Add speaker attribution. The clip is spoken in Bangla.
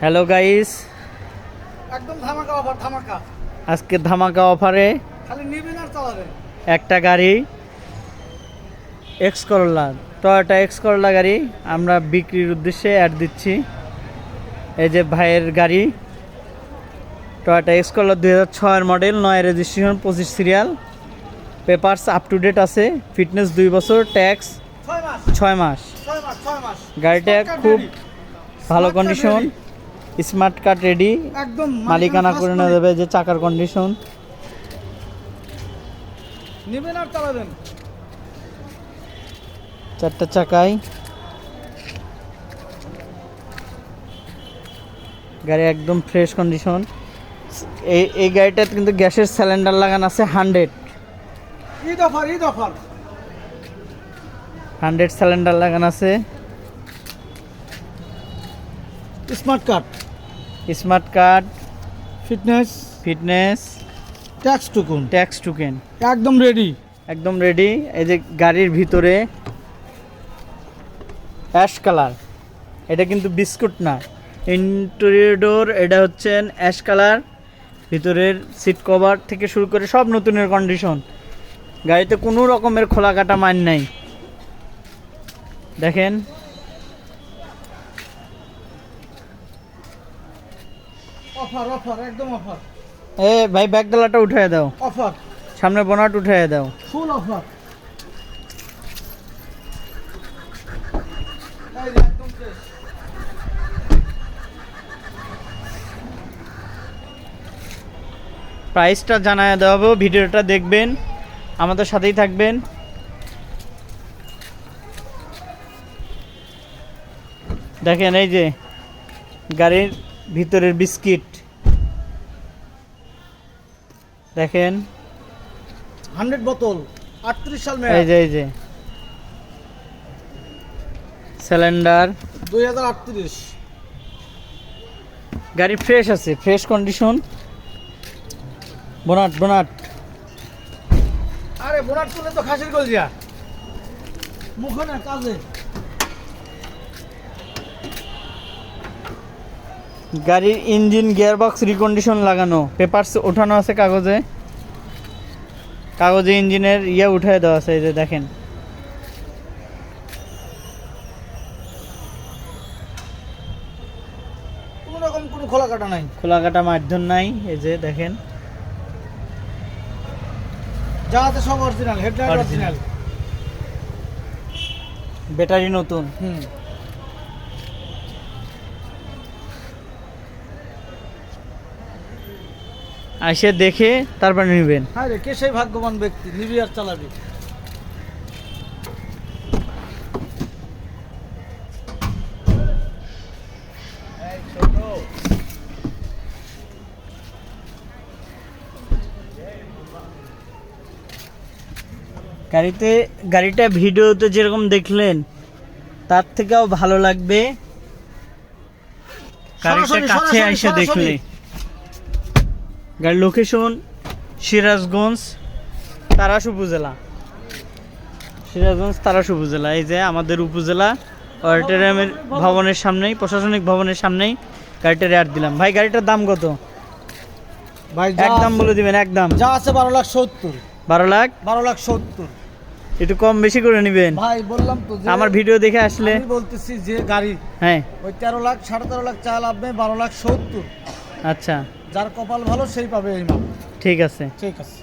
Speaker 1: হ্যালো গাইস
Speaker 2: একদম ধামাকা অফার ধামাকা।
Speaker 1: আজকে ধামাকা অফারে
Speaker 2: খালি নেবেন আর চালাবেন।
Speaker 1: একটা গাড়ি X Corolla Toyota X Corolla গাড়ি আমরা বিক্রির উদ্দেশ্যে অ্যাড দিচ্ছি। এই যে ভাইয়ের গাড়ি টয়োটা এক্স করলা দুই হাজার ছয়ের মডেল নয় রেজিস্ট্রেশন পঁচিশ serial papers up to date আছে ফিটনেস দুই বছর ট্যাক্স
Speaker 2: ছয় মাস।
Speaker 1: গাড়িটা খুব ভালো কন্ডিশন। Smart card ready.
Speaker 2: একদম
Speaker 1: মালিকানা করে নেওয়া
Speaker 2: মালিক।
Speaker 1: যাবে যে চাকার কন্ডিশন
Speaker 2: নেবেন আর চালাবেন
Speaker 1: চারটা চাকায়। গাড়ি একদম ফ্রেশ কন্ডিশন এই এই গাড়িটাতে কিন্তু গ্যাসের সিলিন্ডার লাগানো আছে hundred
Speaker 2: Eid offer Eid offer.
Speaker 1: Hundred cylinder লাগানো আছে।
Speaker 2: Smart card.
Speaker 1: Smart card
Speaker 2: fitness
Speaker 1: fitness
Speaker 2: tax token.
Speaker 1: Tax token.
Speaker 2: একদম রেডি।
Speaker 1: একদম রেডি। এই যে গাড়ির ভিতরে অ্যাশ কালার। এটা কিন্তু বিস্কুট না। ইন্টেরিয়র এটা হচ্ছে অ্যাশ কালার। ভিতরের সিট কভার থেকে শুরু করে সব নতুনের কন্ডিশন। গাড়িতে কোনো রকমের খোলা কাটা মান নাই। দেখেন
Speaker 2: অফার অফার একদম অফার
Speaker 1: এ ভাই ব্যাগডালাটা উঠিয়ে দাও।
Speaker 2: অফার
Speaker 1: সামনে বোনাট উঠিয়ে দাও।
Speaker 2: ফুল অফার
Speaker 1: প্রাইসটা জানায় দেওয়া হবে ভিডিওটা দেখবেন আমাদের সাথেই থাকবেন। দেখেন এই যে গাড়ির ভিতরের বিস্কিট। দেখেন।
Speaker 2: হান্ড্রেড বোতল আটত্রিশ সাল
Speaker 1: এই যে এই যে। সিলিন্ডার।
Speaker 2: দুই হাজার আটত্রিশ।
Speaker 1: গাড়ি ফ্রেশ আছে ফ্রেশ কন্ডিশন। Bonnet bonnet.
Speaker 2: আরে বোনাট তুলে তো খাসির কলজিয়া মুখে না কাজে।
Speaker 1: গাড়ির ইঞ্জিন গিয়ারবক্স রিকন্ডিশন লাগানো। পেপারস ওঠানো আছে কাগজে। কাগজে ইঞ্জিনের ইয়ে উঠায় দেওয়া আছে এই যে দেখেন।
Speaker 2: কোনো রকম কোনো খোলা কাটা নাই।
Speaker 1: খোলা কাটা মাধ্যম নাই এই যে দেখেন।
Speaker 2: যা সব অরিজিনাল হেডলাইট অরিজিনাল
Speaker 1: ব্যাটারি নতুন।
Speaker 2: হুম।
Speaker 1: আসে দেখে তারপরে নেবেন।
Speaker 2: হ্যাঁ রে কে সেই ভাগ্যবান ব্যক্তি? নিবি আর চালাবি।
Speaker 1: গাড়িতে গাড়িটা ভিডিওতে যেরকম দেখলেন তার থেকেও ভালো লাগবে। গাড়িটা কাছে এসে দেখলে। গাড়ির লোকেশন সিরাজগঞ্জ তারাস উপজেলা। সিরাজগঞ্জ তারাস উপজেলা এই যে আমাদের উপজেলা অডিটোরিয়ামের ভবনের সামনেই প্রশাসনিক ভবনের সামনেই গাড়িটা রেয়ার দিলাম। ভাই গাড়িটার দাম কত?
Speaker 2: ভাই
Speaker 1: একদম বলে দিবেন একদম।
Speaker 2: যা আছে বারো লাখ সত্তর।
Speaker 1: বারো লাখ?
Speaker 2: বারো লাখ সত্তর।
Speaker 1: একটু কম বেশি করে নেবেন।
Speaker 2: ভাই বললাম তো
Speaker 1: আমার ভিডিও দেখে আসলে
Speaker 2: আমি বলতেছি যে গাড়ি
Speaker 1: হ্যাঁ।
Speaker 2: ওই তেরো লাখ সাড়ে তেরো লাখ চা লাভ নেই বারো লাখ সত্তর।
Speaker 1: আচ্ছা।
Speaker 2: যার কপাল ভালো সেই পাবে এই মাল
Speaker 1: ঠিক আছে।
Speaker 2: ঠিক আছে।